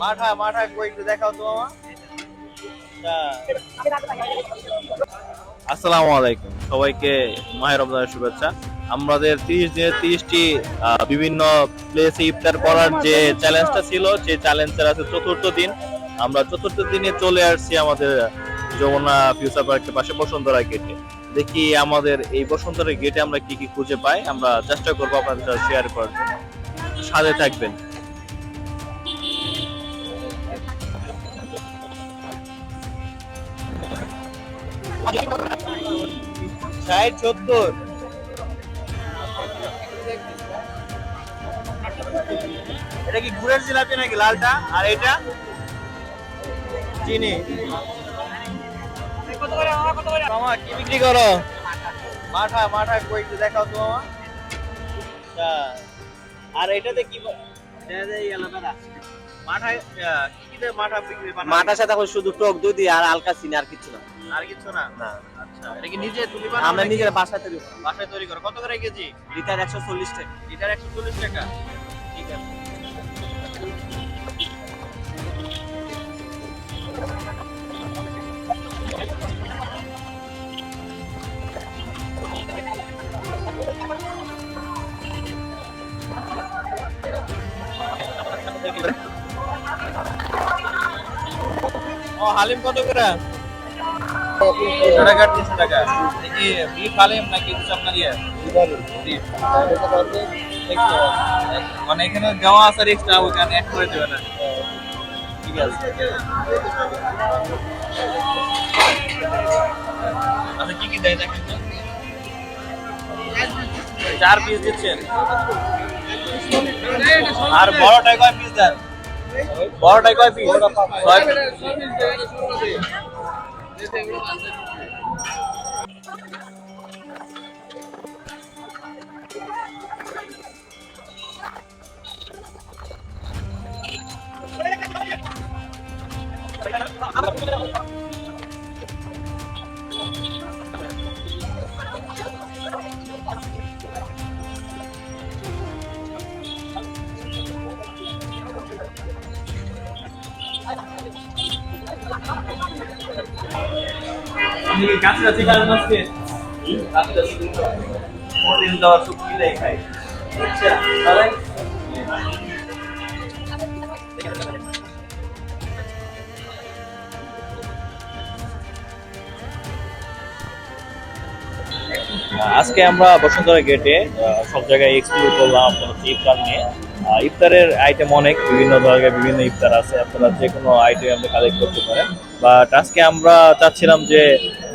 মাঠা। মাঠা কই একটু দেখাও তো মামা। আসসালামু আলাইকুম সবাইকে মাহের রমজানের শুভেচ্ছা। আমাদের তিরিশ দিনের তিরিশটি বিভিন্ন প্লেসে ইফতার করার যে চ্যালেঞ্জটা ছিল সেই চ্যালেঞ্জের আছে চতুর্থ দিন। আমরা চতুর্থ দিনে চলে আসছি আমাদের যমুনা ফিউচার পার্কের পাশে বসুন্ধরা গেটে দেখি আমাদের এই বসুন্ধরা গেটে আমরা কি কি খুঁজে পাই আমরা চেষ্টা করব আপনাদের সাথে শেয়ার করার জন্য। সাথে থাকবেন। ষাট, সত্তর। এটা কি গুড়ের জিলাপি নাকি লালটা? আর এটা? চিনি। মামা, কি বিক্রি করো? মাঠা মাঠা কই দেখাও তো মামা। আচ্ছা। আর এটাতে কি ব- মাঠায় আহ, কি কি দিয়ে মাঠা বিক্রি বানাও? মাটার সাথে এখন শুধু টক দুধ আর হালকা চিনি আর কিছু না। আর কিছু না? না। আচ্ছা এটা কি নিজে তুলি বানাও আমরা নিজের বাসায় তৈরি করি। বাসায় তৈরি করো। কত করে কেজি? লিটার একশো চল্লিশ টাকা। লিটার একশো চল্লিশ টাকা? ঠিক আছে। ও হালিম কত করে? তিনশো টাকা তিনশো টাকা। দেখি বিফ হালিম নাকি কিছু আপনার ইয়ে? মানে এখানে দেওয়া আছে এক্সট্রা অ্যাড করে ঠিক আছে আচ্ছা কি কি দেয় দেখেন চার পিস দিচ্ছেন। আর বড়টাই কয় পিস দেন? বড়টাই কয় পিস ছয় কাছে কাছে কাছে প্রতিদিন দেওয়ার সব মিলাই খাই আচ্ছা আজকে আমরা বসুন্ধরা গেটে সব জায়গায় এক্সপ্লোর করলাম ইফতার নিয়ে ইফতারের আইটেম অনেক, বিভিন্ন ধরনের, বিভিন্ন ইফতার আছে। আপনারা যে কোনো আইটেম আপনি কালেক্ট করতে পারেন। বাট আজকে আমরা চাচ্ছিলাম যে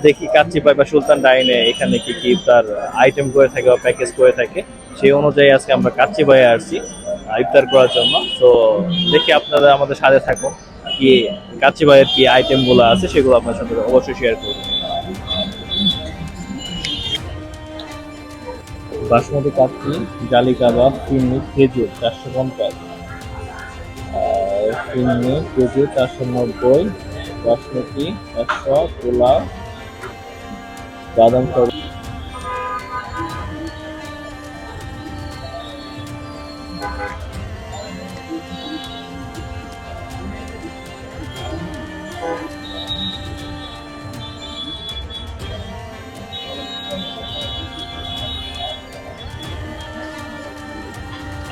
দেখি কাচ্চি পাই বা সুলতান ডাইনে এখানে কি কি ইফতার আইটেম করে থাকে বা প্যাকেজ করে থাকে। সেই অনুযায়ী আজকে আমরা কাচ্চি পাই আসছি ইফতার করার জন্য। তো দেখি আপনারা আমাদের সাথে থাকুন, কি কাচ্চি ভাইয়ের কি আইটেমগুলো আছে সেগুলো আপনার সাথে অবশ্যই শেয়ার করব। বাসমতি কাচ্চি, জালি কাবাব, চিনি, খেজুর চারশো পঞ্চাশ। আর চিনি, খেজুর চারশো নব্বই, বাসমতি একশো, পোলাও, বাদাম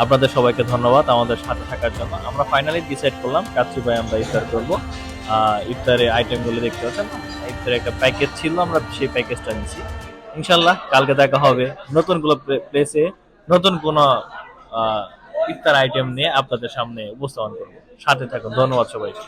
আপনাদের সবাইকে ধন্যবাদ আমাদের সাথে থাকার জন্য। আমরা ফাইনালি ডিসাইড করলাম কাচ্চি আমরা ইফতার করব। আহ, ইফতারের আইটেমগুলো দেখতে পাচ্ছেন ইফতারের একটা প্যাকেজ ছিল আমরা সেই প্যাকেজটা নিচ্ছি ইনশাল্লাহ কালকে দেখা হবে নতুন কোনো প্লেসে নতুন কোনো ইফতার আইটেম নিয়ে আপনাদের সামনে উপস্থাপন করব। সাথে থাকুন ধন্যবাদ সবাইকে।